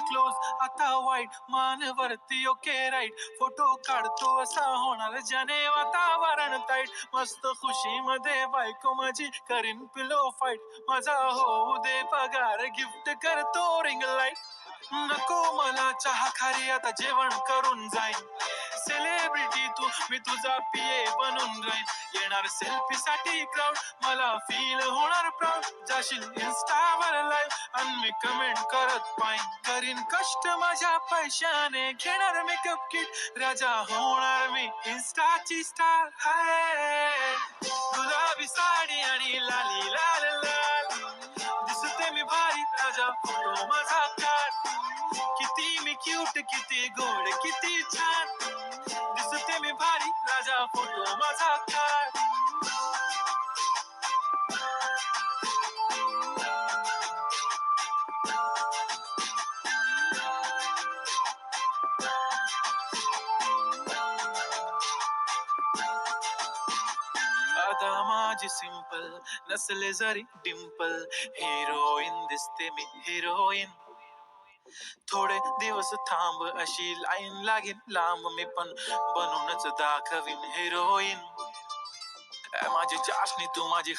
Close आता वाईट मानवरती okay right photo काढतो असा होणार जने वातावरण ताईट मस्त खुशी मध्ये बायको माझी करीन पिलो फाईट माझा होऊ दे पगार गिफ्ट करतो रिंग लाइट नको मला चहा खारी आता जेवण करून जाईन. सेलिब्रिटी तू. मी तुझा पिये बनून राहीन येणार सेल्फी साठी क्राऊड मला फील होणार प्राऊड जाशील इन्स्टावर लाईव्ह आणि मी कमेंट करत पाहिन करीन कष्ट माझ्या पैशाने. घेणार मेकअप किट राजा होणार मी इन्स्टाची स्टार हाय. गुलाबी साडी आणि लाली लाल लाल. दिसते मी भारी. राजा फोटो माझा काढ किती मी क्यूट किती गोड किती छान. भारी राजा फोटो माझा काढ आता माझी सिंपल नसले जरी डिंपल हिरोईन दिसते मी हिरोईन थोडे दिवस थांब अशी लाईन लागेल लांब. मी पण बनूनच दाखवीन हिरोईन माझी चाशणी तू माझी